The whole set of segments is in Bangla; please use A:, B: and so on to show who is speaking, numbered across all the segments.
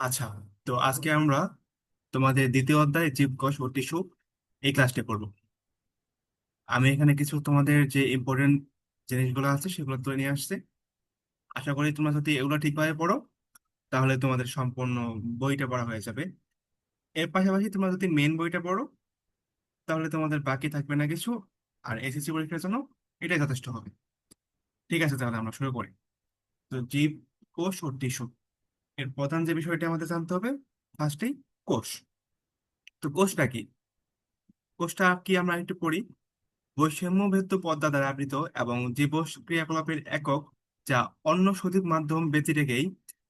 A: আচ্ছা তো আজকে আমরা তোমাদের দ্বিতীয় অধ্যায় জীবকোষ ও টিস্যু এই ক্লাসটি করব। আমি এখানে কিছু তোমাদের যে ইম্পর্টেন্ট জিনিসগুলো আছে সেগুলো তুলে নিয়ে আসছি। আশা করি তোমরা যদি এগুলো ঠিকভাবে পড়ো, তাহলে তোমাদের সম্পূর্ণ বইটা পড়া হয়ে যাবে। এর পাশাপাশি তোমরা যদি মেন বইটা পড়ো, তাহলে তোমাদের বাকি থাকবে না কিছু, আর এসএসসি পরীক্ষার জন্য এটাই যথেষ্ট হবে। ঠিক আছে, তাহলে আমরা শুরু করি। তো জীব, কোষ ও টিস্যু। এর প্রধান যে বিষয়টি আমাদের জানতে হবে ফার্স্টেই কোষ। তো কোষটা কি? কোষটা কি আমরা একটু পড়ি? বৈষম্যভেদ্য পদ্মা দ্বারা আবৃত এবং জীবশ ক্রিয়াকলাপের একক যা অন্য সজীব মাধ্যম বেঁচে রেখেই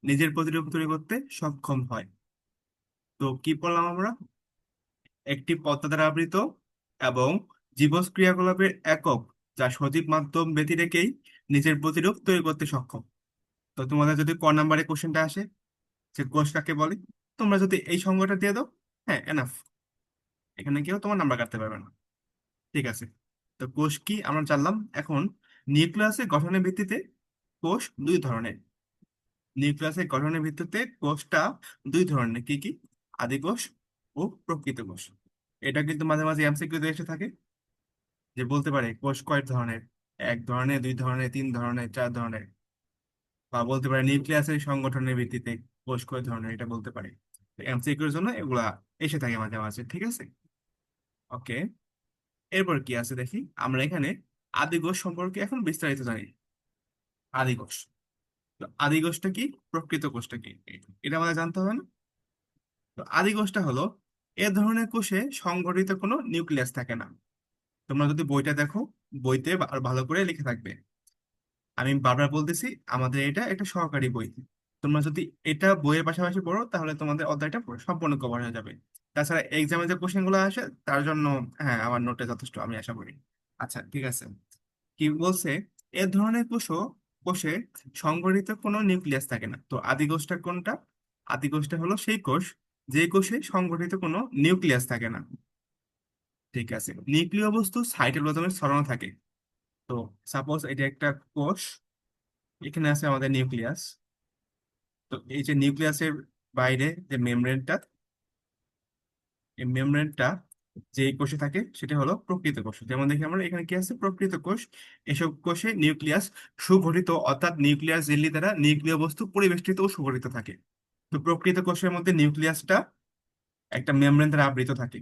A: নিজের প্রতিরূপ তৈরি করতে সক্ষম হয়। তো কি বললাম আমরা? একটি পদ্মা দ্বারা আবৃত এবং জীবশ ক্রিয়াকলাপের একক যা সজীব মাধ্যম ব্যতি রেখেই নিজের প্রতিরূপ তৈরি করতে সক্ষম। তো তোমাদের যদি ক নাম্বারে কোশ্চেনটা আসে? যে কোষ কাকে বলে, তোমরা যদি এই সংজ্ঞাটা দিয়ে দাও হ্যাঁ এনাফ এখানে কেউ তোমার নাম্বার কাটতে পারবে না। ঠিক আছে? তো কোষ কি? আমরা জানলাম এখন নিউক্লিয়াসের গঠনের ভিত্তিতে কোষ দুই ধরনের। নিউক্লিয়াসের গঠনের ভিত্তিতে কোষটা দুই ধরনের, কি কি? আদি কোষ ও প্রকৃত কোষ এটা কিন্তু মাঝে মাঝে এমসিকিউ এসে থাকে। যে বলতে পারে কোষ কয় ধরনের, এক ধরনের, দুই ধরনের, তিন ধরনের, চার ধরনের। বা বলতে পারে নিউক্লিয়াসের সংগঠনের ভিত্তিতে। কয় ধরনের এটা বলতে পারে। এমসিকিউর জন্য এগুলা এসে থাকে মাঝে মাঝে, ঠিক আছে? ওকে, এরপর কি আছে দেখি? আমরা এখানে আদিকোষ সম্পর্কে এখন বিস্তারিত জানি। আদিগোষ তো আদিকোষটা কি? প্রকৃত কোষটা কি? এটা আমাদের জানতে হবে না? তো আদিকোষটা হলো এ ধরনের কোষে সংগঠিত কোনো নিউক্লিয়াস থাকে না। তোমরা যদি বইটা দেখো, বইতে ভালো করে লিখে থাকবে। আমি বারবার বলতেছি, আমাদের এটা একটা সহকারী বই। তোমরা যদি এটা বইয়ের পাশাপাশি পড়ো, তাহলে তোমাদের অধ্যায়টা সম্পূর্ণ কভার হয়ে যাবে। তাছাড়া এক্সামে যে কোশ্চেনগুলো আসে, তার জন্য হ্যাঁ আমার নোটে যথেষ্ট, আমি আশা করি। আচ্ছা ঠিক আছে। কি বলছে? এ ধরনের কোষও কোষে সংগঠিত কোনো নিউক্লিয়াস থাকে না। তো আদি কোষটা কোনটা? আদি কোষটা হলো সেই কোষ, যে কোষে সংগঠিত কোনো নিউক্লিয়াস থাকে না। ঠিক আছে। নিউক্লিয় বস্তু সাইটোপ্লাজমে ছড়ানো থাকে। তো সাপোজ এটা একটা কোষ, এখানে আছে আমাদের নিউক্লিয়াস তো এই যে নিউক্লিয়াসের বাইরে যে মেমব্রেনটা, এই মেমব্রেনটা যে কোষে থাকে সেটা হলো প্রকৃত কোষ। যেমন দেখি আমরা, এখানে কি আছে? প্রকৃত কোষ। এসব কোষে নিউক্লিয়াস সুগঠিত, অর্থাৎ নিউক্লিয়াস জেলি দ্বারা নিউক্লিয় বস্তু পরিবেষ্টিত ও সুগঠিত থাকে। তো প্রকৃত কোষের মধ্যে নিউক্লিয়াসটা একটা মেমব্রেন দ্বারা আবৃত থাকে।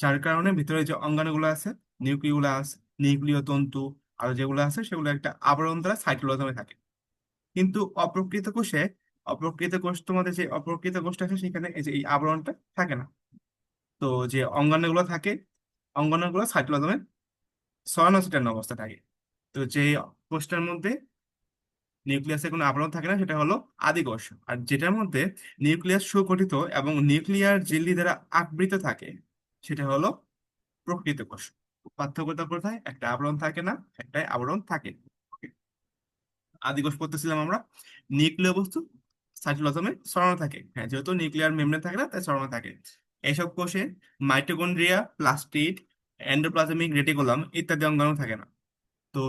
A: যার কারণে ভিতরে যে অঙ্গাণুগুলো আছে নিউক্লিওলাস নিউক্লিয় তন্তু আর যেগুলো আছে, সেগুলো একটা আবরণ দ্বারা সাইটোপ্লাজমে থাকে। কিন্তু অপ্রকৃত কোষে অপ্রকৃত কোষ তোমাদের যে অপ্রকৃত কোষটা আছে সেখানে এই যে এই আবরণটা থাকে না। তো যে অঙ্গাণুগুলো থাকে, অঙ্গাণুগুলো সাইটোপ্লাজমে ছড়ানো অবস্থা থাকে। তো যে কোষটার মধ্যে নিউক্লিয়াসের কোনো আবরণ থাকে না, সেটা হলো আদি কোষ আর যেটার মধ্যে নিউক্লিয়াস সুগঠিত এবং নিউক্লিয়ার ঝিল্লি দ্বারা আবৃত থাকে, সেটা হলো প্রকৃত কোষ পার্থক্যটা কোথায়? একটা আবরণ থাকে না, একটাই আবরণ থাকে। Okay? আদি কোষ পড়তেছিলাম আমরা। নিউক্লিয় বস্তু সাইটোপ্লাজমে ছড়ানো থাকে। হ্যাঁ যেহেতু নিউক্লিয়ার মেমব্রেন থাকে না, তাই ছড়ানো থাকে। এসব কোষে মাইটোকন্ড্রিয়া প্লাস্টিড এন্ডোপ্লাজমিক রেটিকুলাম ইত্যাদি অঙ্গাণু থাকে না। তো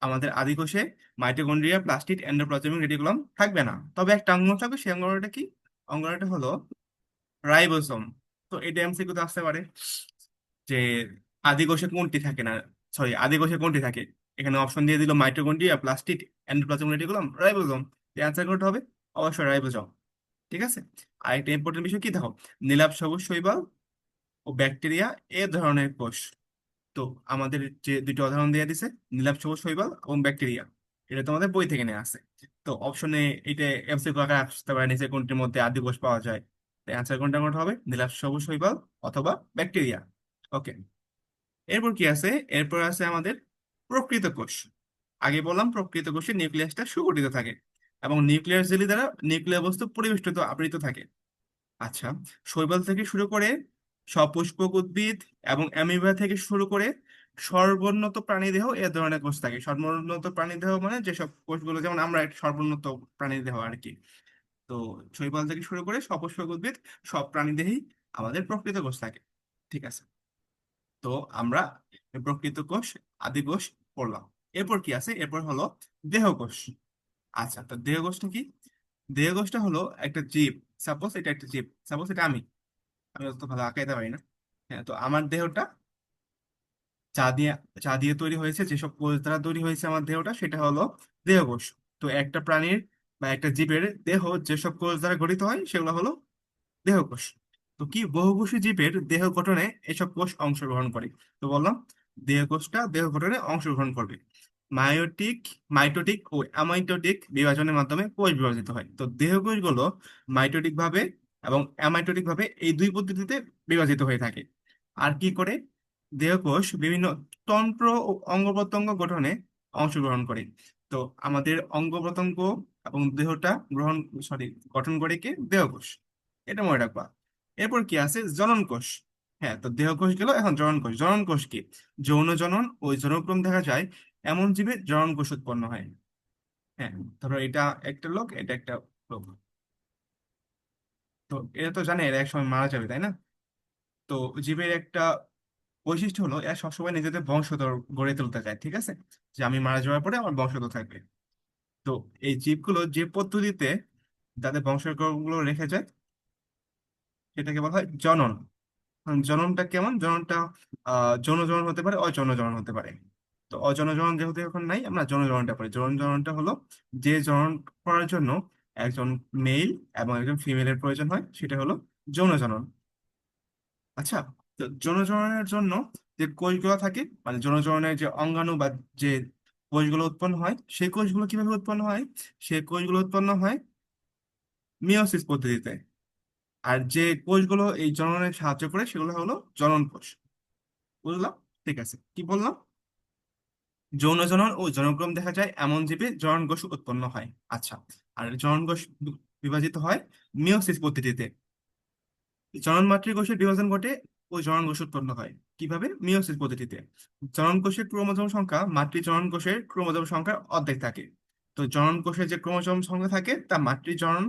A: আমাদের আদি কোষে মাইটোকন্ড্রিয়া প্লাস্টিড এন্ডোপ্লাজমিক রেটিকুলাম থাকবে না। তবে একটা অঙ্গাণু থাকবে, সেই অঙ্গাণুটা কি? অঙ্গাণুটা হলো রাইবোসোম। তো এটা এমসিকিউতে আসতে পারে। যে আদি কোষে কোনটি থাকে না? সরি, আদি কোষে কোনটি থাকে? এখানে অপশন দিয়ে দিল mitochondria plastid endoplasmic reticulum ribosome. Answer করতে হবে? অবশ্যই রাইবোসোম ঠিক আছে? আর একটা ইম্পর্টেন্ট বিষয় কি দেখো, নীলাভ সবুজ শৈবাল ও ব্যাকটেরিয়া এ ধরনের কোষ। তো আমাদের যে দুটো উদাহরণ দিয়ে দিছে, নীলাভ সবুজ শৈবাল এবং ব্যাকটেরিয়া, এটা তোমাদের বই থেকে নেওয়া আছে। তো অপশনে এটা এমসিকিউ আকারে আসতে পারে নিচে কোনটির মধ্যে আদি কোষ পাওয়া যায়। তো অ্যান্সার কোনটা কোনটা হবে? নীলাভ সবুজ শৈবাল অথবা ব্যাকটেরিয়া। ওকে এরপর কি আছে? এরপর আছে আমাদের প্রকৃত কোষ। আগে বললাম প্রকৃত কোষের নিউক্লিয়াসটা সুগঠিত থাকে। এবং নিউক্লিয়ার জেলি দ্বারা নিউক্লিয়ার বস্তু পরিবেষ্টিত, আবৃত থাকে। আচ্ছা শৈবাল থেকে শুরু করে সপুষ্পক উদ্ভিদ এবং অ্যামিবা থেকে শুরু করে সর্বোন্নত প্রাণীদেহ এ ধরনের কোষ থাকে। সর্বোন্নত প্রাণীদেহ মানে যেসব কোষগুলো, যেমন আমরা সর্বোন্নত প্রাণীদেহ আর কি তো শৈবাল থেকে শুরু করে সপুষ্পক উদ্ভিদ সব প্রাণীদেহেই আমাদের প্রকৃত কোষ থাকে। ঠিক আছে? তো আমরা প্রকৃত কোষ, আদি কোষ পড়লাম। এরপর কি আছে? এরপর হলো দেহকোষ আচ্ছা তো দেহকোষটা কি? দেহকোষটা হলো একটা জীব। সাপোজ এটা একটা জীব। সাপোজ এটা আমি। আমি অত ভালো আঁকাইতে পারি না। হ্যাঁ তো আমার দেহটা চা দিয়ে চা দিয়ে তৈরি হয়েছে, যেসব কোষ দ্বারা তৈরি হয়েছে আমার দেহটা, সেটা হলো দেহকোষ তো একটা প্রাণীর বা একটা জীবের দেহ যেসব কোষ দ্বারা গঠিত হয়, সেগুলো হলো দেহকোষ তো কি বহুকোষী জীবের দেহ গঠনে এসব কোষ অংশগ্রহণ করে? তো বললাম দেহকোষটা দেহ গঠনে অংশগ্রহণ করবে। মায়োটিক, মাইটোটিক ও অ্যামাইটোটিক বিভাজনের মাধ্যমে কোষ বিভাজিত হয়। তো দেহকোষগুলো মাইটোটিক ভাবে এবং অ্যামাইটোটিক ভাবে এই দুই পদ্ধতিতে বিভাজিত হয়ে থাকে। আর কি করে? দেহকোষ বিভিন্ন তন্ত্র ও অঙ্গ প্রত্যঙ্গ গঠনে অংশগ্রহণ করে। তো আমাদের অঙ্গ প্রত্যঙ্গ এবং দেহটা গ্রহণ সরি গঠন করে কে? দেহকোষ। এটা মনে রাখবা। এরপর কি আছে? জনন কোষ হ্যাঁ তো দেহকোষ গেল এখন জনন কোষ জনন কোষ কি? যৌন জনন ও জনক্রম দেখা যায় এমন জীবে জনন কোষ উৎপন্ন হয় হ্যাঁ ধরো এটা একটা লোক, এটা একটা লোক তো এটা তো জানে এরা একসময় মারা যাবে, তাই না? তো জীবের একটা বৈশিষ্ট্য হলো, এরা সবসময় নিজেদের বংশধর গড়ে তুলতে চায়, ঠিক আছে? যে আমি মারা যাওয়ার পরে আমার বংশধর থাকবে। তো এই জীবগুলো যে পদ্ধতিতে তাদের বংশধরগুলো রেখে যায়, সেটাকে বলা হয় জনন। জননটা কেমন? জননটা, আহ যৌন জনন হতে পারে অযৌন জনন হতে পারে। তো অযৌন জনন যেহেতু এখন নাই, আমরা পড়ি। যৌন জননটা হলো যে জনন করার জন্য একজন মেল এবং একজন ফিমেলের প্রয়োজন হয়, সেটা হলো যৌন জনন আচ্ছা তো যৌন জননের জন্য যে কোষগুলো থাকে মানে যৌন জননের যে অঙ্গাণু বা যে কোষগুলো উৎপন্ন হয়, সেই কোষগুলো কীভাবে উৎপন্ন হয়? সেই কোষগুলো উৎপন্ন হয় মিওসিস পদ্ধতিতে। আর যে কোষগুলো এই জননে সাহায্য করে, সেগুলো হলো জনন কোষ। বুঝলাম? ঠিক আছে। কি বললাম? যৌন জনন ও জনক্রম দেখা যায় এমন জীবে জনন কোষ উৎপন্ন হয়। আচ্ছা আর জনন কোষ বিভাজিত হয় মিওসিস পদ্ধতিতে। জনন মাতৃকোষের বিভাজন ঘটে ও জনন উৎপন্ন হয়। কীভাবে? মিওসিস পদ্ধতিতে। জনন কোষের ক্রোমোজোম সংখ্যা মাতৃ জনন কোষের ক্রোমোজোম সংখ্যার অর্ধেক থাকে। তো জনন কোষের যে ক্রোমোজোম সংখ্যা থাকে, তা মাতৃ জনন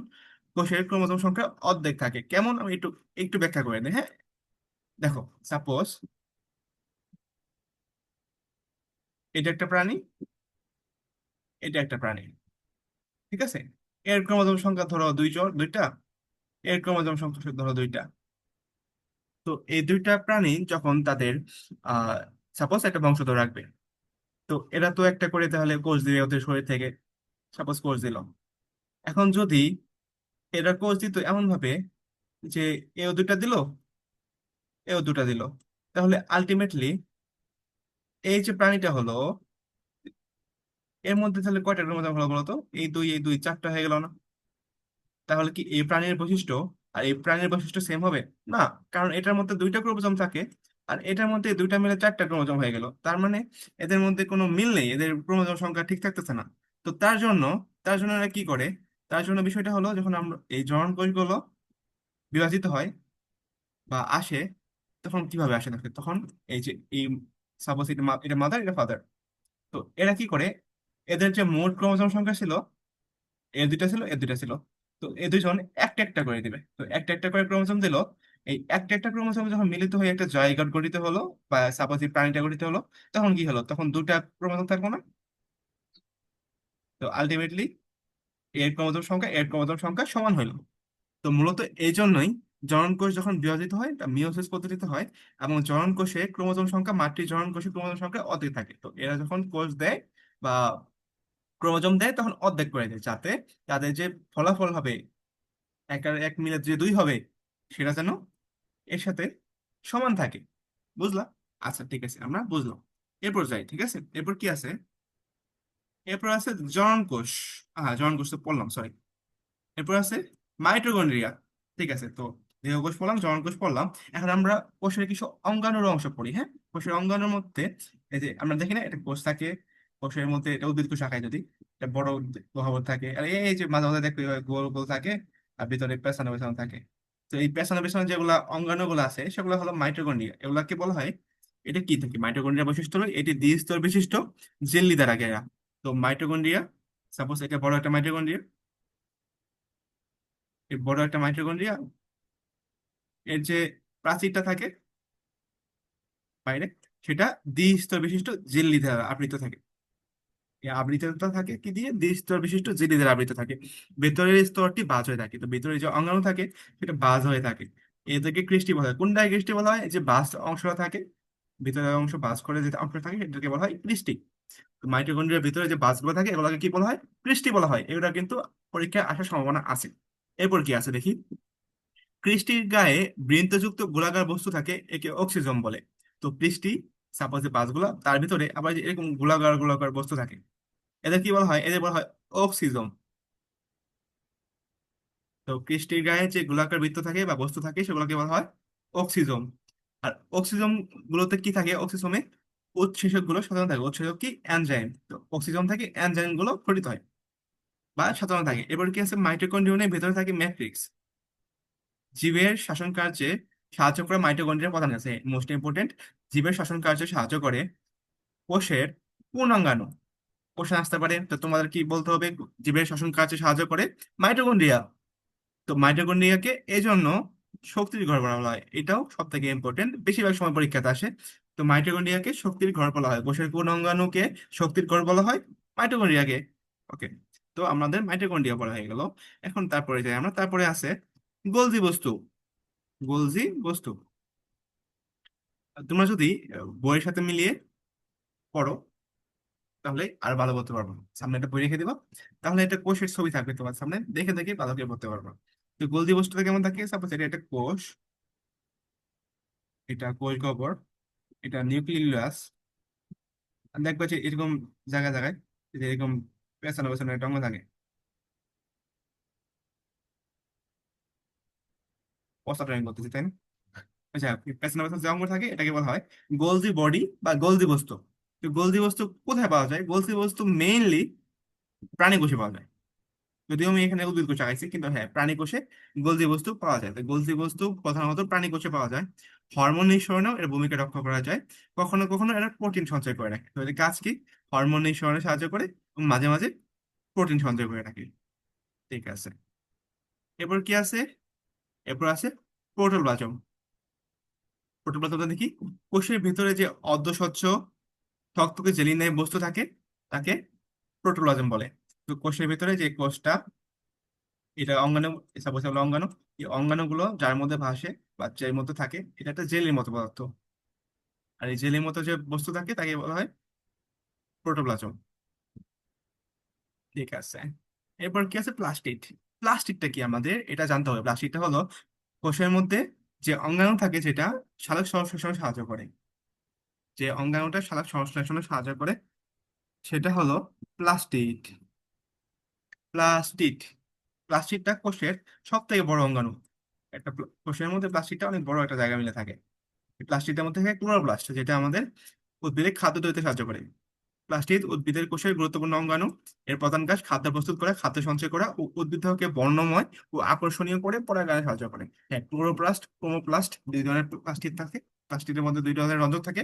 A: কোষের ক্রোমোজোম সংখ্যা অর্ধেক থাকে। কেমন? আমি একটু একটু ব্যাখ্যা করে দিই হ্যাঁ? দেখো সাপোজ এটা একটা প্রাণী, এটা একটা প্রাণী, ঠিক আছে? এর ক্রোমোজোম সংখ্যা ধরো দুই দুইটা, এর ক্রোমোজোম সংখ্যা ধরো দুইটা। তো এই দুইটা প্রাণী যখন তাদের আহ সাপোজ একটা বংশধর রাখবে, তো এরা তো একটা করে তাহলে কোষ দিবে ওদের শরীর থেকে সাপোজ কোষ দিল। এখন যদি এরা কোষ দিত এমন ভাবে যে এও দুটা দিল, এও দুটা দিল, তাহলে আলটিমেটলি এই যে প্রাণীটা হলো, এর মধ্যে তাহলে কয়টা ক্রোমোজোম হলো বলতো? এই দুই এই দুই, চারটা হয়ে গেল না? তাহলে কি এই প্রাণীর বৈশিষ্ট্য আর এই প্রাণীর বৈশিষ্ট্য সেম হবে? না, কারণ এটার মধ্যে দুইটা ক্রোমোজোম থাকে আর এটার মধ্যে দুইটা মিলে চারটা ক্রোমোজোম হয়ে গেল। তার মানে এদের মধ্যে কোনো মিল নেই, এদের ক্রোমোজোম সংখ্যা ঠিক থাকতেছে না। তো তার জন্য তার জন্য এরা কি করে? তার জন্য বিষয়টা হলো যখন আমরা এই জনন কোষগুলো বিভাজিত হয় বা আসে, তখন কীভাবে আসে দেখে? তখন এই যে এই সাপোজ এটা এটা মাদার এটা ফাদার তো এরা কি করে? এদের যে মোট ক্রোমোজোম সংখ্যা ছিল, এর দুইটা ছিল, এর দুইটা ছিল। তো এই দুইজন একটা একটা করে দিবে। তো একটা একটা করে ক্রোমোজোম দিল। এই একটা একটা ক্রোমোজোম যখন মিলিত হয়ে একটা জায়গা গঠিত হলো বা সাপোজ প্রাণীটা গঠিত হলো, তখন কি হলো? তখন দুটা ক্রোমোজোম থাকব না? তো আলটিমেটলি এর ক্রোমোজোম সংখ্যা, এর ক্রোমোজোম সংখ্যা সমান হইল। তো মূলত এই জন্যই জনন কোষ যখন বিভাজিত হয়, তা মিওসিস পদ্ধতিতে হয় এবং জনন কোষে ক্রোমোজোম সংখ্যা মাতৃ জনন কোষে ক্রোমোজোম সংখ্যা অর্ধেক থাকে। তো এরা যখন কোষ দেয় বা ক্রোমোজোম দেয়, তখন অর্ধেক করে দেয় যাতে তাদের যে ফলাফল হবে, এক আর এক মিলে যে দুই হবে, সেটা যেন এর সাথে সমান থাকে। বুঝলা? আচ্ছা ঠিক আছে, আমরা বুঝলাম। এরপর যাই, ঠিক আছে? এরপর কি আছে? এরপর আছে জনন কোষ। হ্যাঁ জনন কোষ তো পড়লাম সরি এরপর আছে মাইটোকন্ড্রিয়া ঠিক আছে? তো দেহকোষ পড়লাম জননকোষ পড়লাম। এখন আমরা কোষের কিছু অঙ্গাণুর অংশ পড়ি হ্যাঁ? কোষের অঙ্গাণুর মধ্যে এই যে আমরা দেখি না এটা কোষ থাকে, কোষের মধ্যে এটা উদ্ভিদ কোষ শাখায় যদি এটা বড় গহ্বর থাকে, আর এই এই যে মাঝে মাঝে দেখবে গোল গোল থাকে, আর ভিতরে পেছনে পেছনে থাকে। তো এই পেছনে পেছনে যেগুলা অঙ্গাণুগুলো আছে, সেগুলো হলো মাইটোকন্ড্রিয়া। এগুলাকে বলা হয়, এটা কি? থাকে মাইটোকন্ড্রিয়া বৈশিষ্ট্য হলো এটি দ্বিস্তর বিশিষ্ট জেল্লি দ্বারা ঘেরা। তো মাইটোকন্ড্রিয়া সাপোজ এটা বড় একটা মাইটোকন্ড্রিয়া, এই বড় একটা মাইটোকন্ড্রিয়া এর যে প্রাচীরটা থাকে বাইরে সেটা দ্বিস্তর বিশিষ্ট জেল্লি দ্বারা আবৃত থাকে। এই আবৃততা থাকে কি দিয়ে? দ্বিস্তর বিশিষ্ট ঝিল্লি দ্বারা আবৃত থাকে। ভেতরের স্তরটি বাজ হয়ে থাকে। তো ভেতরে যে অঙ্গাণু থাকে, সেটা বাজ হয়ে থাকে। এদেরকে কৃষ্টি বলা হয়। কোনটাকে কৃষ্টি বলা হয়? যে বাজ অংশটা থাকে, ভিতরের অংশ বাজ করে যে অংশ থাকে এটাকে বলা হয় কৃষ্টি। মাইটোকন্ড্রিয়ার ভিতরে যে বাজগুলো থাকে, এগুলোকে কি বলা হয়? কৃষ্টি বলা হয়। এগুলো কিন্তু পরীক্ষায় আসার সম্ভাবনা আছে। এরপর কি আছে দেখি? কৃষ্টির গায়ে বৃন্তযুক্ত গোলাকার বস্তু থাকে, একে অক্সিজম বলে। তো কৃষ্টি সাপোজ যে বাসগুলো, তার ভিতরে আবার এরকম গোলাকার গোলাকার বস্তু থাকে, এদের কি বলা হয়? এদের বলা হয় অক্সিজম। তো কৃষ্টির গায়ে যে গোলাকার বৃত্ত থাকে বা বস্তু থাকে, সেগুলোকে বলা হয় অক্সিজম। আর অক্সিজম গুলোতে কি থাকে? অক্সিজমে উৎসেচকগুলো সাধারণ থাকে। উৎসেচক কি? এনজাইম তো অক্সিজম থাকে এনজাইমগুলো গঠিত হয় বা সাধারণ থাকে। এবার কি আছে? মাইটোকন্ড্রিয়নের ভেতরে থাকে ম্যাট্রিক্স। জীবের শাসন কার্যে সাহায্য করে মাইটোকন্ড্রিয়া প্রধান আছে মোস্ট ইম্পর্টেন্ট জীবের শাসন কার্যে সাহায্য করে কোষের পূর্ণাঙ্গাণু। কোষে আসতে পারে, তো তোমাদের কি বলতে হবে? জীবের শ্বসন কার্যে সাহায্য করে মাইটোকন্ড্রিয়া তো মাইটোকন্ড্রিয়াকে এই জন্য শক্তির ঘর বলা হয়। এটাও সব থেকে ইম্পর্টেন্ট বেশিরভাগ সময় পরীক্ষাতে আসে। তো মাইটোকন্ড্রিয়াকে শক্তির ঘর বলা হয়। কোষের কোন শক্তির ঘর বলা হয় মাইটোকন্ড্রিয়াকে ওকে তো আমাদের মাইটোকন্ড্রিয়া বলা হয়ে গেল। এখন তারপরে যাই আমরা। তারপরে আছে গোলজি বস্তু। গোলজি বস্তু। তোমরা যদি বইয়ের সাথে মিলিয়ে পড়ো, তাহলে আর ভালো বলতে পারব সামনে একটা বই রেখে দিবা। তাহলে একটা কোষের ছবি থাকবে তোমার সামনে। দেখে দেখে ভালো করে পড়তে পারব। তো গোলজি বস্তুটা কেমন থাকে? সাপোজ এটা একটা কোষ। এটা কোষ গহ্বর এটা নিউক্লিয়াস। দেখবা যে এরকম জায়গায় জায়গায় এরকম পেছানো পেছানো একটা অঙ্গ থাকে। পশ্চাৎ আমি বলতেছি, তাই না? আচ্ছা পেছনে পেছনে যে অঙ্গ থাকে, এটাকে বলা হয় গোলজি বডি বা গোলজি বস্তু। তো গোলজি বস্তু কোথায় পাওয়া যায়? গোলজি বস্তু মেইনলি প্রাণী কোষে পাওয়া যায়। যদিও আমি এখানে উদ্ভিদ কোষ আঁকাইছি, কিন্তু হ্যাঁ প্রাণী কোষে গোলজি বস্তু পাওয়া যায়। তো গোলজি বস্তু প্রধানত প্রাণী কোষে পাওয়া যায়। হরমোন নিঃসরণেও এর ভূমিকা রক্ষা করা যায়। কখনো কখনো এরা প্রোটিন সঞ্চয় করে রাখে। কাজ কি? হরমোন নিঃসরণে সাহায্য করে মাঝে মাঝে প্রোটিন সঞ্চয় করে রাখে। ঠিক আছে। এরপর কি আছে? এরপর আছে প্রোটোপ্লাজম প্রোটোপ্লাজমটা দেখি, কোষের ভিতরে যে অর্ধস্বচ্ছ থকথকে জেলি ন্যায় বস্তু থাকে, তাকে প্রোটোপ্লাজম বলে। তো কোষের ভিতরে যে কোষটা, এটা অঙ্গাণু সাপোজ হলো অঙ্গাণু, এই অঙ্গাণুগুলো যার মধ্যে ভাসে বা যার মধ্যে থাকে, এটা একটা জেলির মতো পদার্থ। আর এই জেলির মতো যে বস্তু থাকে, তাকে বলা হয় প্রোটোপ্লাজম ঠিক আছে। এরপর কি আছে? প্লাস্টিড প্লাস্টিকটা কি আমাদের? এটা জানতে হবে। প্লাস্টিকটা হলো কোষের মধ্যে যে অঙ্গাণু থাকে যেটা সালোক সংশ্লেষণে সাহায্য করে। যে অঙ্গাণুটা সালোক সংশ্লেষণে সাহায্য করে সেটা হলো প্লাস্টিক। প্লাস্টিক। প্লাস্টিকটা কোষের সব থেকে বড় অঙ্গাণু। একটা কোষের মধ্যে প্লাস্টিকটা অনেক বড় একটা জায়গা মিলে থাকে। প্লাস্টিকটার মধ্যে থাকে ক্লোরোপ্লাস্ট, যেটা আমাদের উদ্ভিদের খাদ্য তৈরিতে সাহায্য করে। প্লাস্টিড উদ্ভিদের কোষের গুরুত্বপূর্ণ অঙ্গাণু। এর প্রধান কাজ খাদ্য প্রস্তুত করা, খাদ্য সঞ্চয় করা ও উদ্ভিদকে বর্ণময় ও আকর্ষণীয় করে পরাগায়নে সাহায্য করে। হ্যাঁ ক্লোরোপ্লাস্ট, ক্রোমোপ্লাস্ট দুই ধরনের প্লাস্টিক থাকে। প্লাস্টিকের মধ্যে দুই ধরনের রঞ্জক থাকে।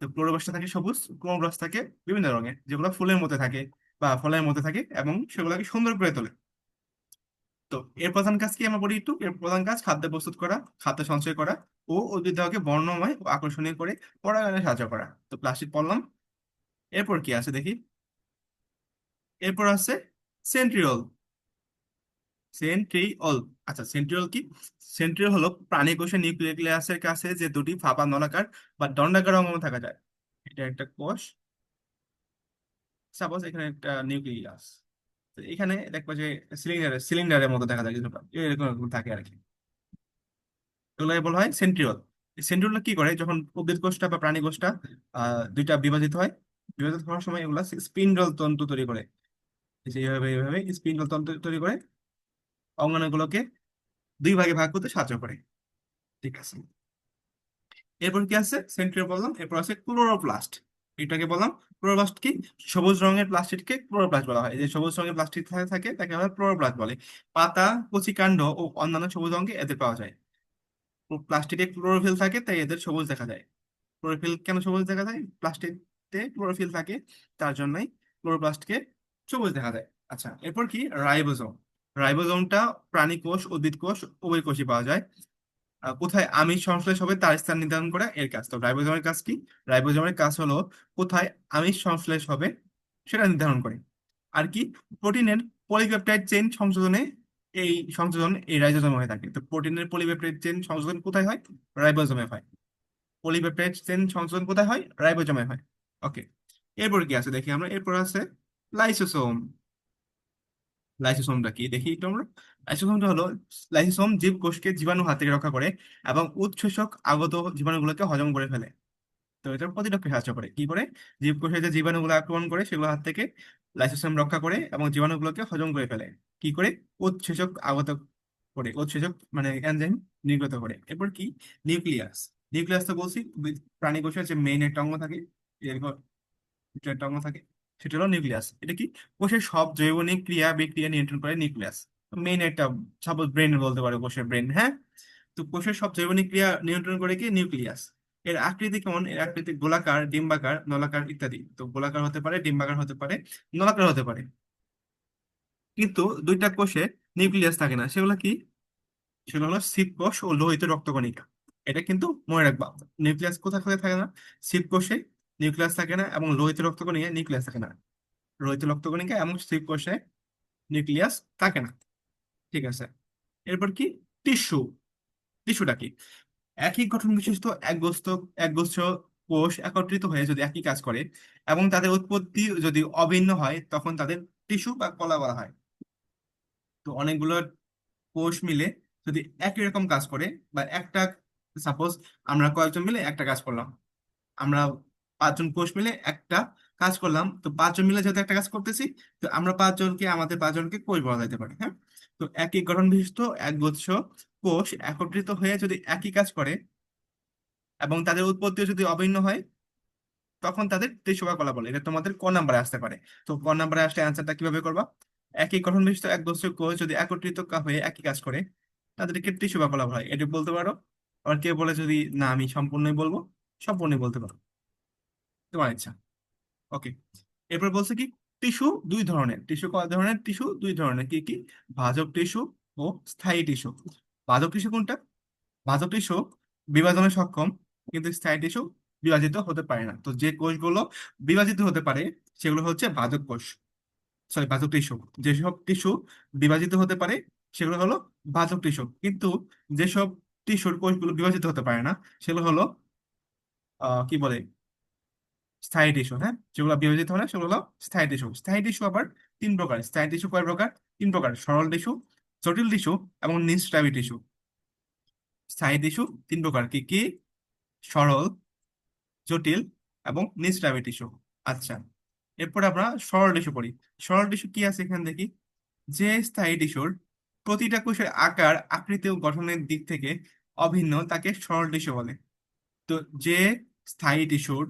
A: তো ক্লোরোপ্লাস্ট থাকে সবুজ, ক্রোমোপ্লাস্ট থাকে বিভিন্ন রঙের, যেগুলো ফুলের মধ্যে থাকে বা ফলের মধ্যে থাকে এবং সেগুলোকে সুন্দর করে তোলে। তো এর প্রধান কাজ কি আমরা বলি একটু? এর প্রধান কাজ খাদ্য প্রস্তুত করা, খাদ্য সঞ্চয় করা ও উদ্ভিদকে বর্ণময় ও আকর্ষণীয় করে পরাগায়নে সাহায্য করা। তো প্লাস্টিক পড়লাম। এরপর কি আছে দেখি? এরপর আছে সেন্ট্রিওল সেন্ট্রিওল আচ্ছা সেন্ট্রিওল কি? সেন্ট্রিওল হলো প্রাণী কোষের নিউক্লিয়াসের কাছে যে দুটি ফাঁপা নলাকার বা দণ্ডাকার অঙ্গ থাকা যায়। এটা একটা কোষ। সাপোজ এখানে একটা নিউক্লিয়াস এখানে দেখব যে সিলিন্ডার সিলিন্ডারের মতো দেখা যায় কিছুটা এরকম এরকম থাকে আর কি। এগুলো বলা হয় সেন্ট্রিওল সেন্ট্রিওল কি করে? যখন উদ্ভিদ কোষটা বা প্রাণী কোষটা দুইটা বিভাজিত হয় বিভাজিত হওয়ার সময় এগুলা স্পিন্ডল তন্তু তৈরি করে। এইভাবে এইভাবে স্পিন্ডল তন্তু তৈরি করে অঙ্গাণুগুলোকে দুই ভাগে ভাগ করতে সাহায্য করে। ঠিক আছে। এরপর কি আছে? বললাম এরপর আছে ক্লোরোপ্লাস্ট এটাকে বললাম ক্লোরোপ্লাস্ট কি? সবুজ রঙের প্লাস্টিককে ক্লোরোপ্লাস্ট বলা হয়। যে সবুজ রঙের প্লাস্টিক থাকে তাকে আমরা ক্লোরোপ্লাস্ট বলে। পাতা, কচি কাণ্ড ও অন্যান্য সবুজ অঙ্গে এদের পাওয়া যায়। প্লাস্টিকে ক্লোরোফিল থাকে, তাই এদের সবুজ দেখা যায়। ক্লোরোফিল কেন সবুজ দেখা যায়? প্লাস্টিকে ক্লোরোফিল থাকে, তার জন্যই ক্লোরোপ্লাস্টকে সবুজ দেখা যায়। আচ্ছা এরপর কি? রাইবোজোম রাইবোজোমটা প্রাণী কোষ, উদ্ভিদ কোষ, উভয় কোষই পাওয়া যায়। কোথায় আমিষ সংশ্লেষ হবে তার স্থান নির্ধারণ করা এর কাজ। তো রাইবোজোমের কাজ কি? রাইবোজোমের কাজ হলো কোথায় আমিষ সংশ্লেষ হবে সেটা নির্ধারণ করে। আর কি? প্রোটিনের পলিপেপটাইড চেইন সংশোধনে এই, সংশোধন এই রাইবোজোমে হয়ে থাকে। তো প্রোটিনের পলিপেপটাইড চেইন সংশোধন কোথায় হয়? রাইবোজোমে হয়। পলিপেপটাইড চেইন সংশোধন কোথায় হয়? রাইবোজোমে হয়। ওকে এরপর কি আছে? দেখি আমরা। এরপর আছে লাইসোসোম লাইসোসোমটা কি? দেখি একটু আমরা। লাইসোসোমটা হলো লাইসোসোম জীবকোষকে জীবাণু হাত থেকে রক্ষা করে এবং উৎসেচক আগত জীবাণুগুলোকে হজম করে ফেলে। তো এটা প্রতিরক্ষায় সাহায্য করে। কি করে? জীবকোষে যে জীবাণুগুলো আক্রমণ করে সেগুলো হাত থেকে লাইসোসোম রক্ষা করে এবং জীবাণুগুলোকে হজম করে ফেলে। কি করে? উৎসেচক আগত করে, উৎসেচক মানে এনজাইম নির্গত করে। এরপর কি? নিউক্লিয়াস নিউক্লিয়াস তো বলছি, প্রাণী কোষের যে মেইন একটা অঙ্গ থাকে একটা অঙ্গ থাকে, সেটা হলো নিউক্লিয়াস। এটা কি? কোষের সব জৈবনিক ক্রিয়া বিক্রিয়া নিয়ন্ত্রণ করে নিউক্লিয়াস। মেইন একটা সাপোজ ব্রেন বলতে পারে, কোষের ব্রেন হ্যাঁ? তো কোষের সব জৈবনিক ক্রিয়া নিয়ন্ত্রণ করে কি? নিউক্লিয়াস। এর আকৃতি কেমন? এর আকৃতি গোলাকার, ডিম্বাকার, নলাকার ইত্যাদি। তো গোলাকার হতে পারে, ডিম্বাকার হতে পারে, নলাকার হতে পারে। কিন্তু দুইটা কোষে নিউক্লিয়াস থাকে না। সেগুলো কি? সেগুলো হলো কোষ ও লোহিত রক্তকণিকা। এটা কিন্তু মনে রাখবা, নিউক্লিয়াস কোথায় কোথায় থাকে না? কোষে নিউক্লিয়াস থাকে না এবং লোহিত রক্তকণিকায় নিউক্লিয়াস থাকে না। লোহিত রক্তকণিকা এবং শিব কোষে নিউক্লিয়াস থাকে না। ঠিক আছে? এরপর কি? টিস্যু। টিস্যুটা কি? একই গঠন বিশিষ্ট একগোস্ত একগোষ্ঠ কোষ একত্রিত হয়ে যদি একই কাজ করে এবং তাদের উৎপত্তি যদি অভিন্ন হয়, তখন তাদের টিস্যু বা কলা বলা হয়। তো অনেকগুলো কোষ মিলে যদি একই রকম কাজ করে বা একটা সাপোজ আমরা কয়েকজন মিলে একটা কাজ করলাম। আমরা পাঁচজন কোষ মিলে একটা কাজ করলাম। তো পাঁচজন মিলে যেহেতু একটা কাজ করতেছি, তো আমরা পাঁচজনকে, আমাদের পাঁচজনকে কোষ বলা যেতে পারে হ্যাঁ? তো একই গঠন বিশিষ্ট একগুচ্ছ কোষ একত্রিত হয়ে যদি একই কাজ করে এবং তাদের উৎপত্তিও যদি অভিন্ন হয়, তখন তাদের টিস্যু কলা বলে এটা তোমাদের ক নাম্বারে আসতে পারে। তো ক নাম্বারে আসলে অ্যান্সারটা কীভাবে করবা? একই গঠন বিশিষ্ট এক বস্তু কোষ যদি একত্রিত হয়ে একই কাজ করে, তাদেরকে টিস্যু কলা বলা হয়। এটা বলতে পারো? আবার কেউ বলে যদি, না, আমি সম্পূর্ণই বলব। সম্পূর্ণই বলতে পারো। তোমার ইচ্ছা ওকে এরপর বলছে কি টিস্যু দুই ধরনের। টিস্যু কয় ধরনের? টিস্যু দুই ধরনের। কি কি? ভাজক টিস্যু ও স্থায়ী টিস্যু ভাজক টিস্যু কোনটা? ভাজক টিস্যু বিভাজনে সক্ষম, কিন্তু স্থায়ী টিস্যু বিভাজিত হতে পারে না। তো যে কোষগুলো বিভাজিত হতে পারে, সেগুলো হচ্ছে ভাজক কোষ। সরি ভাজক টিস্যু যেসব টিস্যু বিভাজিত হতে পারে, সেগুলো হলো ভাজক টিস্যু কিন্তু যেসব টিস্যুর কোষগুলো বিভাজিত হতে পারে না, সেগুলো হলো কি বলে? স্থায়ী টিস্যু হ্যাঁ? যেগুলো বিভাজিত হয় না, সেগুলো হলো স্থায়ী টিস্যু স্থায়ী টিস্যু আবার তিন প্রকার। স্থায়ী টিস্যু কয় প্রকার? তিন প্রকার। সরল টিস্যু জটিল টিস্যু এবং নিঃস্রাবী টিস্যু স্থায়ী টিস্যু তিন প্রকার। কি কি? সরল, জটিল এবং নিঃস্রাবী টিস্যু আচ্ছা এরপর আমরা সরল টিস্যু পড়ি। সরল টিস্যু কি আছে এখানে দেখি? যে স্থায়ী টিস্যুর প্রতিটা কোষের আকার আকৃতি ও গঠনের দিক থেকে অভিন্ন, তাকে সরল টিস্যু বলে। তো যে স্থায়ী টিস্যুর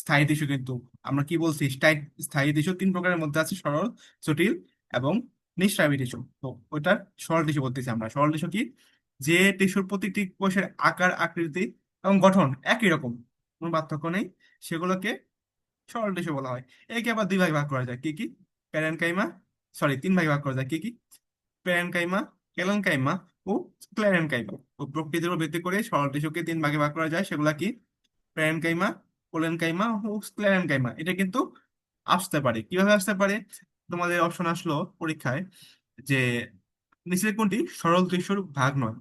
A: স্থায়ী টিস্যু কিন্তু। আমরা কি বলছি? স্থায়ী স্থায়ী টিস্যু তিন প্রকারের মধ্যে আছে, সরল, জটিল এবং নিঃস্রাবী টিস্যু তো ওইটার সরল টিস্যু বলতেছি আমরা। সরল টিস্যু কি? যে টিস্যুর প্রতিটি কোষের আকার, আকৃতি এবং গঠন একই রকম, কোনো পার্থক্য নেই, সেগুলোকে সরল টিস্যু বলা হয়। একে আবার দুই ভাগে ভাগ করা যায়। কি কি? প্যারেনকাইমা সরি তিন ভাগে ভাগ করা যায়। কি কি? প্যারেনকাইমা কেলেনকাইমা ও স্ক্লেরেনকাইমা ও প্রকৃতির উপর ভিত্তি করে সরল টিস্যুকে তিন ভাগে ভাগ করা যায়। সেগুলা কি? প্যারেনকাইমা কোলেনকাইমা ও স্ক্লেরেনকাইমা এটা কিন্তু আসতে পারে। কীভাবে আসতে পারে? তোমাদের অপশন আসলো পরীক্ষায় যে নিচের কোনটি? সরল টিস্যুর ভাগ নয়।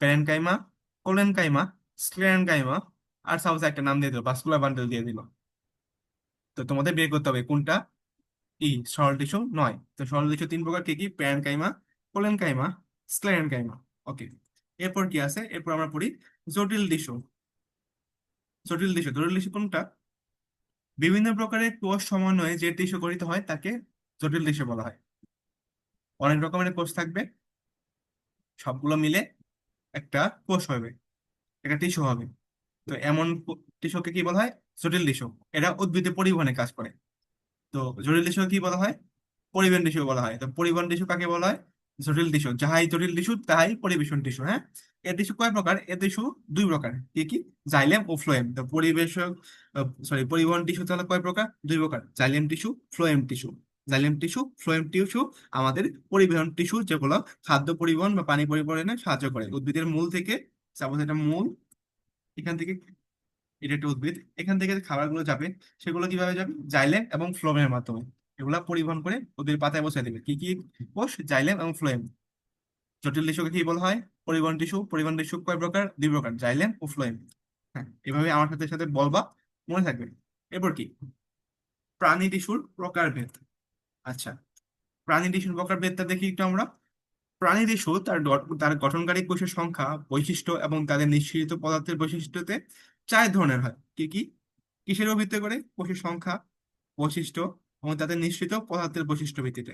A: প্যারেনকাইমা কোলেনকাইমা স্ক্লেরেনকাইমা আর সাপোজ একটা নাম দিয়ে দিল ভাস্কুলার বান্ডেল দিয়ে দিল। তো তোমাদের বের করতে হবে কোনটা? ই, সরল টিস্যু নয়। তো সরল টিস্যু তিন প্রকার কি কি? প্যারেনকাইমা, কোলেনকাইমা স্ক্লেরেনকাইমা ওকে এরপর কি আছে? এরপর আমরা পড়ি জটিল টিস্যু জটিল টিস্যু জটিল টিস্যু কোনটা? বিভিন্ন প্রকারের কোষ সমন্বয়ে যে টিস্যু গঠিত হয়, তাকে জটিল টিস্যু বলা হয়। অনেক রকমের কোষ থাকবে। সবগুলো মিলে একটা কোষ হবে, একটা টিস্যু হবে। তো এমন টিস্যুকে কি বলা হয়? জটিল টিস্যু। এরা উদ্ভিদে পরিবহনে কাজ করে। তো জটিল টিস্যু কি বলা হয়? পরিবহন টিস্যু বলা হয়। তো পরিবহন টিস্যু কাকে বলা হয়? জটিল টিস্যু যাহাই জটিল টিস্যু তাহাই পরিবেশন টিস্যু হ্যাঁ? এ টিস্যু কয় প্রকার? এ টিস্যু দুই প্রকার। কি কি? জাইলেম ও ফ্লোয়েম তো পরিবেশক সরি পরিবহন টিস্যু তাহলে কয় প্রকার? দুই প্রকার। Xylem tissue phloem tissue xylem tissue phloem tissue আমাদের পরিবহন টিস্যু যেগুলো খাদ্য পরিবহন বা পানি পরিবহনে সাহায্য করে। উদ্ভিদের মূল থেকে সাপোজ এটা মূল, এখান থেকে এটা একটা উদ্ভিদ, এখান থেকে খাবারগুলো যাবে, সেগুলো কীভাবে যাবে? জাইলেম এবং ফ্লোয়েমের মাধ্যমে। এগুলা পরিবহন করে ওদের পাতায় বসে দেবে। কি কি কোষ? জাইলেম এবং ফ্লোয়েম। জটিল টিস্যুকে কি বলা হয়? পরিবহন টিস্যু। পরিবহন টিস্যু কয় প্রকার? দুই প্রকার, জাইলেম ও ফ্লোয়েম। হ্যাঁ এভাবে আমার সাথে সাথে বলবা, মনে থাকবে। এরপর কি? প্রাণী টিস্যুর প্রকারভেদ। আচ্ছা প্রাণী টিস্যুর প্রকারভেদটা দেখি একটু আমরা। প্রাণী টিস্যু তার তার গঠনকারী কোষের সংখ্যা, বৈশিষ্ট্য এবং তাদের নিঃসৃত পদার্থের বৈশিষ্ট্যতে চার ধরনের হয়। কি কি? কিসের ভিত্তি করে? কোষের সংখ্যা, বৈশিষ্ট্য এবং তাদের নিঃসৃত পদার্থের বৈশিষ্ট্য ভিত্তিতে।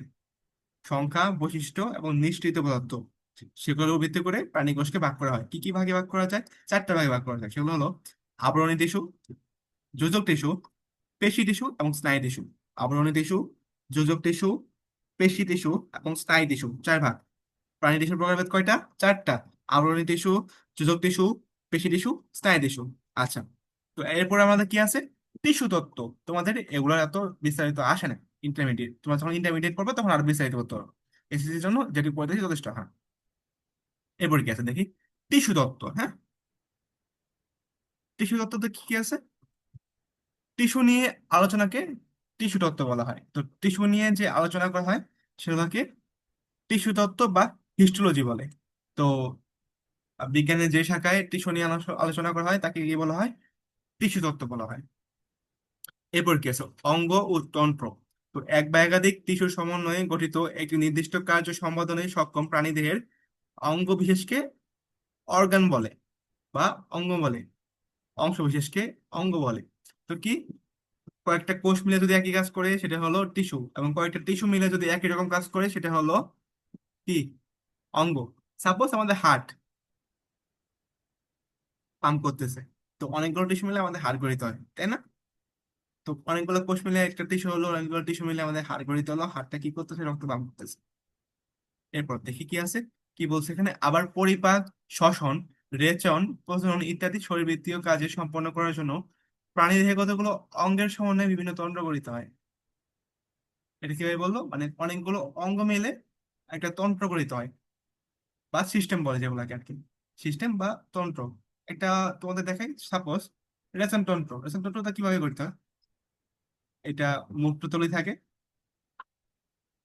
A: সংখ্যা, বৈশিষ্ট্য এবং নিঃসৃত পদার্থ সেগুলোর ভিত্তি করে প্রাণী কোষকে ভাগ করা হয়। কি কি ভাগে ভাগ করা যায়? চারটা ভাগে ভাগ করা যায়। সেগুলো হলো আবরণী টিস্যু, যোজক টিস্যু, পেশি টিস্যু এবং স্নায়ু টিস্যু। আবরণী টিস্যু, যোজক টিস্যু, পেশি টিস্যু এবং স্নায়ু টিস্যু চার ভাগ। প্রাণী টিস্যুর প্রকারভেদ কয়টা? চারটা। আবরণী টিস্যু, যোজক টিস্যু, পেশি টিস্যু, স্নায়ু টিস্যু। আচ্ছা তো এরপর আমাদের কি আছে? টিস্যু তত্ত্ব। তোমাদের এগুলো এত বিস্তারিত আসে না ইন্টারমিডিয়েট তোমরা যখন ইন্টারমিডিয়েট পড়বে তখন আরও বিস্তারিত করতে পারবে এসএসসির জন্য যেটি পড়তেছি যথেষ্ট হ্যাঁ। এরপর কি আছে দেখি? টিস্যু তত্ত্ব হ্যাঁ? টিস্যু তত্ত্বতে কি কি আছে? টিস্যু নিয়ে আলোচনাকে টিস্যু তত্ত্ব বলা হয়। তো টিস্যু নিয়ে যে আলোচনা করা হয় সেগুলোকে টিস্যু তত্ত্ব বা হিস্টোলজি বলে। তো বিজ্ঞানের যে শাখায় টিস্যু নিয়ে আলোচনা করা হয়, তাকে কি বলা হয়? টিস্যু তত্ত্ব বলা হয়। এরপর কি আছে? অঙ্গ ও তন্ত্র। তো এক বা একাধিক টিস্যুর সমন্বয়ে গঠিত একটি নির্দিষ্ট কার্য সম্পাদনে সক্ষম প্রাণীদেহের অঙ্গ বিশেষকে অর্গান বলে বা অঙ্গ বলে, অংশ বিশেষকে অঙ্গ বলে। তো কি? কয়েকটা কোষ মিলে যদি একই কাজ করে, সেটা হলো টিস্যু। এবং কয়েকটা টিস্যু মিলে যদি একই রকম কাজ করে, সেটা হলো কি? অঙ্গ। সাপোজ আমাদের হার্ট পাম্প করতেছে। তো অনেকগুলো টিস্যু মিলে আমাদের হাড় গঠিত হয়, তাই না? তো অনেকগুলো কোষ মিলে একটা টিস্যু হলো, অনেকগুলো টিস্যু মিলে আমাদের হাড় গঠিত হলো হাড়টা কি করতেছে? রক্ত পাম্প করতেছে। এরপর দেখি কি আছে? কি বলছে এখানে? আবার পরিপাক, শ্বসন, রেচন, প্রজনন ইত্যাদি শরীরবৃত্তীয় কাজে সম্পন্ন করার জন্য প্রাণীদেহে কতগুলো অঙ্গের সমন্বয়ে বিভিন্ন তন্ত্র গঠিত হয়? এটা কীভাবে বলল? মানে অনেকগুলো অঙ্গ মিলে একটা তন্ত্র গঠিত হয়। বা সিস্টেম বলে যেগুলোকে আর কি সিস্টেম বা তন্ত্র। একটা তোমাদের দেখাই সাপোজ রেচন তন্ত্র। রেচন তন্ত্রটা কীভাবে গঠিত হয়? এটা মূত্রথলি থাকে?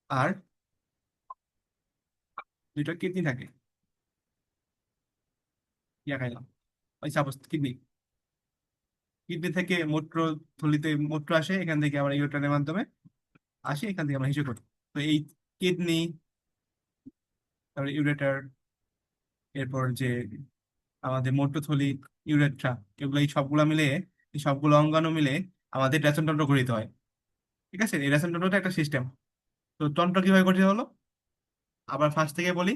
A: আর দুইটা কিডনি থাকে। খাইলাম। ওই সাপোজ কিডনি। কিডনি থেকে মূত্র থলিতে মূত্র আসে, এখান থেকে আবার ইউরেটারের মাধ্যমে আসে, এখান থেকে আমরা হিসেব করি। তো এই কিডনি, তারপরে ইউরেটার, এরপর যে আমাদের মূত্রথলি, ইউরেট্রা, এগুলো এই সবগুলো মিলে সবগুলো অঙ্গাণু মিলে আমাদের রেচনতন্ত্র গঠিত হয়। ঠিক আছে? এই রেচনতন্ত্রটা একটা সিস্টেম তো তন্ত্র কীভাবে গঠিত হলো? আবার ফার্স্ট থেকে বলি,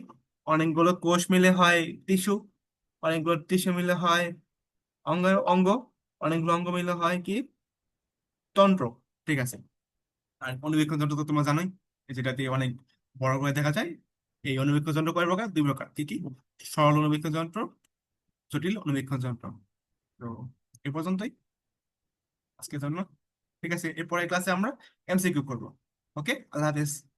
A: অনেকগুলো কোষ মিলে হয় টিস্যু অনেকগুলো টিস্যু মিলে হয় অঙ্গ অঙ্গ, অনেকগুলো অঙ্গ মিলে হয় কি? তন্ত্র। ঠিক আছে? আর অনুবীক্ষণ যন্ত্র তো তোমরা জানোই যেটা দিয়ে অনেক বড় করে দেখা যায়, এই অনুবীক্ষণ যন্ত্র কয় প্রকার? দুই প্রকার। কি কি? সরল অনুবীক্ষণ যন্ত্র জটিল অনুবীক্ষণ যন্ত্র তো এ পর্যন্তই। আজকের জন্য। ঠিক আছে এরপরের ক্লাসে আমরা এমসিকিউ করব। ওকে আল্লাহ হাফেজ।